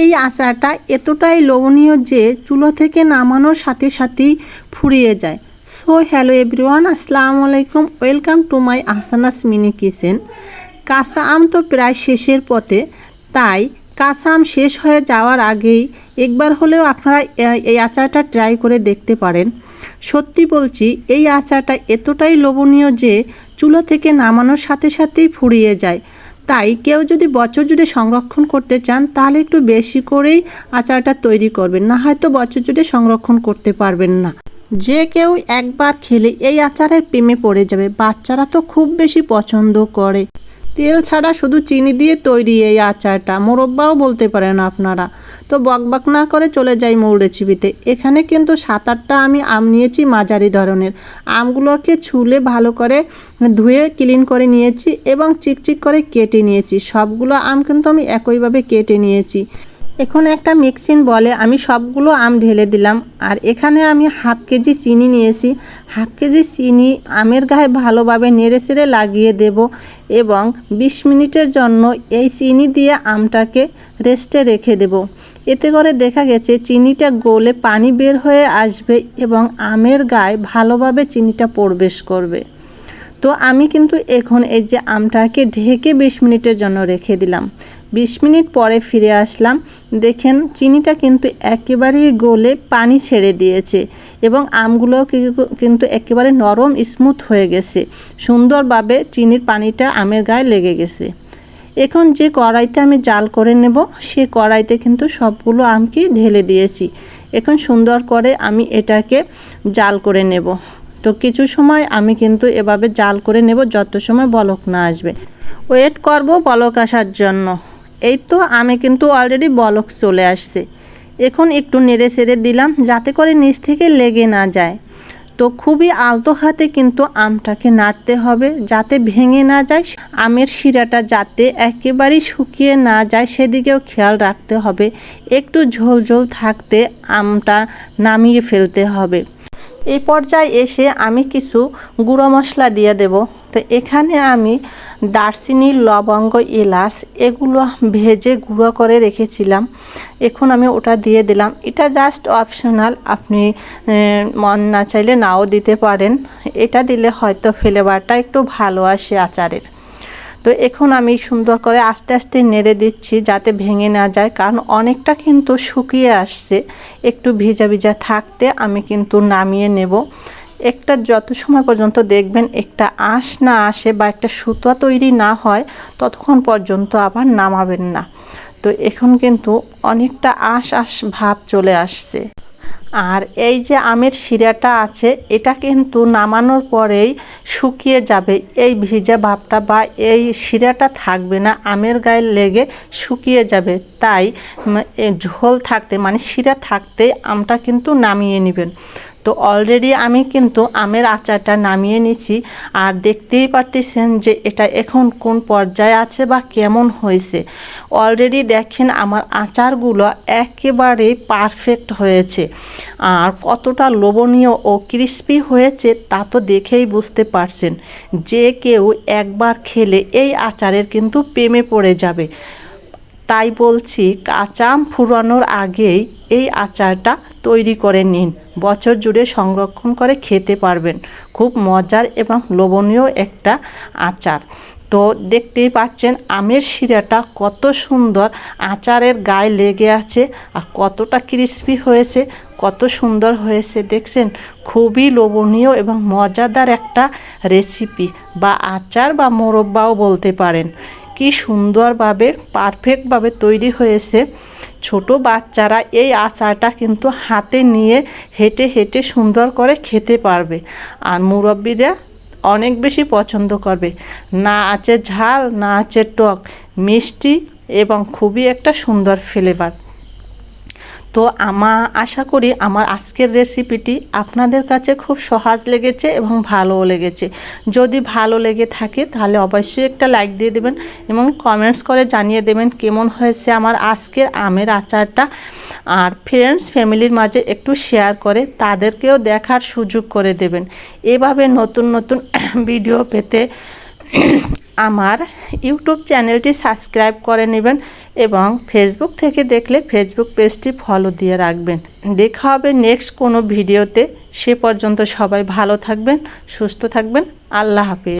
এই আচারটা এতটাই লোভনীয় যে চুলো থেকে নামানোর সাথে সাথেই ফুরিয়ে যায়। সো হ্যালো এভরিওয়ান আসসালামু আলাইকুম ওয়েলকাম টু মাই আহসানাস মিনি কিচেন কাঁচা আম তো প্রায় শেষের পথে, তাই কাঁচা আম শেষ হয়ে যাওয়ার আগেই একবার হলেও আপনারা এই আচারটা ট্রাই করে দেখতে পারেন। সত্যি বলছি, এই আচারটা এতটাই লোভনীয় যে চুলো থেকে নামানোর সাথে সাথেই ফুরিয়ে যায়। তাই কেউ যদি বছর জুড়ে সংরক্ষণ করতে চান, তাহলে একটু বেশি করেই আচারটা তৈরি করবেন। না হয়তো বছর জুড়ে সংরক্ষণ করতে পারবেন না। যে কেউ একবার খেলে এই আচারের প্রেমে পড়ে যাবে। বাচ্চারা তো খুব বেশি পছন্দ করে। তেল ছাড়া শুধু চিনি দিয়ে তৈরি এই আচারটা। মোরব্বাও বলতে পারেন আপনারা। তো বকবক না করে চলে যাই মূল রেসিপিতে। এখানে কিন্তু সাত আটটা আমি আম নিয়েছি মাঝারি ধরনের। আমগুলোকে ছুলে ভালো করে ধুয়ে ক্লিন করে নিয়েছি এবং চিকচিক করে কেটে নিয়েছি। সবগুলো আম কিন্তু আমি একইভাবে কেটে নিয়েছি। এখন একটা মিক্সিং বলে আমি সবগুলো আম ঢেলে দিলাম। আর এখানে আমি হাফ কেজি চিনি নিয়েছি। হাফ কেজি চিনি আমের গায়ে ভালোভাবে নেড়ে চেড়ে লাগিয়ে দেব এবং বিশ মিনিটের জন্য এই চিনি দিয়ে আমটাকে রেস্টে রেখে দেব। এতে করে দেখা গেছে চিনিটা গলে পানি বের হয়ে আসবে এবং আমের গায়ে ভালোভাবে চিনিটা প্রবেশ করবে। তো আমি কিন্তু এখন এই যে আমটাকে ঢেকে বিশ মিনিটের জন্য রেখে দিলাম। বিশ মিনিট পরে ফিরে আসলাম। দেখেন চিনিটা কিন্তু একেবারেই গলে পানি ছেড়ে দিয়েছে এবং আমগুলো কিন্তু একেবারে নরম স্মুথ হয়ে গেছে। সুন্দরভাবে চিনির পানিটা আমের গায়ে লেগে গেছে। এখন যে কড়াইতে আমি জাল করে নেব, সে কড়াইতে কিন্তু সবগুলো আমকে ঢেলে দিয়েছি। এখন সুন্দর করে আমি এটাকে জাল করে নেব। তো কিছু সময় আমি কিন্তু এভাবে জাল করে নেব, যত সময় বলক না আসবে। ওয়েট করব বলক আসার জন্য। এই তো আমি কিন্তু অলরেডি বলক চলে আসছে। এখন একটু নেড়ে সেড়ে দিলাম, যাতে করে নিচ থেকে লেগে না যায়। তো খুবই আলতো হাতে কিন্তু আমটাকে নাড়তে হবে যাতে ভেঙে না যায়। আমের শিরাটা যাতে একেবারেই শুকিয়ে না যায়, সেদিকেও খেয়াল রাখতে হবে। একটু ঝোল ঝোল থাকতে আমটা নামিয়ে ফেলতে হবে। এই পর্যায়ে এসে আমি কিছু গুঁড়ো মশলা দিয়ে দেব। তো এখানে আমি দারচিনি লবঙ্গ, এলাচ এগুলো ভেজে গুঁড়ো করে রেখেছিলাম। এখন আমি ওটা দিয়ে দিলাম। এটা জাস্ট অপশনাল আপনি মন না চাইলে নাও দিতে পারেন। এটা দিলে হয়তো ফ্লেভারটা একটু ভালো আসে আচারের। তো এখন আমি সুন্দর করে আস্তে আস্তে নেড়ে দিচ্ছি যাতে ভেঙে না যায়, কারণ অনেকটা কিন্তু শুকিয়ে আসছে। একটু ভিজা ভিজা থাকতে আমি কিন্তু নামিয়ে নেব। একটা যত সময় পর্যন্ত দেখবেন একটা আঁশ না আসে বা একটা সুতা তৈরি না হয়, ততক্ষণ পর্যন্ত আবার নামাবেন না। তো এখন কিন্তু অনেকটা আঁশ আঁশ ভাব চলে আসছে। আর এই যে আমের শিরাটা আছে, এটা কিন্তু নামানোর পরেই শুকিয়ে যাবে। এই ভিজা ভাবটা বা এই শিরাটা থাকবে না, আমের গায়ে লেগে শুকিয়ে যাবে। তাই ঝোল থাকতে মানে শিরা থাকতে আমটা কিন্তু নামিয়ে নেবেন। তো অলরেডি আমি কিন্তু আমের আচারটা নামিয়ে নিছি আর দেখতেই পারতেছেন যে এটা এখন কোন পর্যায়ে আছে বা কেমন হয়েছে। অলরেডি দেখেন আমার আচারগুলো একেবারে পারফেক্ট হয়েছে। আর কতটা লোভনীয় ও ক্রিস্পি হয়েছে তা তো দেখেই বুঝতে পারছেন। যে কেউ একবার খেলে এই আচারের কিন্তু প্রেমে পড়ে যাবে। তাই বলছি, কাঁচা ফুরানোর আগেই এই আচারটা তৈরি করে নিন বছর জুড়ে সংরক্ষণ করে খেতে পারবেন। খুব মজার এবং লোভনীয় একটা আচার। তো দেখতেই পাচ্ছেন আমের শিরাটা কত সুন্দর আচারের গায়ে লেগে আছে আর কতটা ক্রিস্পি হয়েছে, কত সুন্দর হয়েছে দেখছেন? খুবই লোভনীয় এবং মজাদার একটা রেসিপি বা আচার বা মোরব্বাও বলতে পারেন। কি সুন্দরভাবে পারফেক্টভাবে তৈরি হয়েছে। ছোট বাচ্চারা এই আচারটা কিন্তু হাতে নিয়ে হেঁটে হেঁটে সুন্দর করে খেতে পারবে। আর মুরব্বীরা অনেক বেশি পছন্দ করবে। না আছে ঝাল, না আছে টক, মিষ্টি এবং খুবই একটা সুন্দর ফ্লেভার তো আমা, আশা করি আমার আজকের রেসিপিটি আপনাদের কাছে খুব সহজ লেগেছে এবং ভালোও লেগেছে। যদি ভালো লেগে থাকে তাহলে অবশ্যই একটা লাইক দিয়ে দেবেন এবং কমেন্টস করে জানিয়ে দেবেন কেমন হয়েছে আমার আজকের আমের আচারটা। আর ফ্রেন্ডস ফ্যামিলির মাঝে একটু শেয়ার করে তাদেরকেও দেখার সুযোগ করে দেবেন। এভাবে নতুন নতুন ভিডিও পেতে আমার ইউটিউব চ্যানেলটি সাবস্ক্রাইব করে নেবেন। এবং ফেসবুক থেকে দেখলে ফেসবুক পেজটি ফলো দিয়ে রাখবেন। দেখা হবে নেক্সট কোনো ভিডিওতে সে পর্যন্ত সবাই ভালো থাকবেন, সুস্থ থাকবেন। আল্লাহ হাফিজ।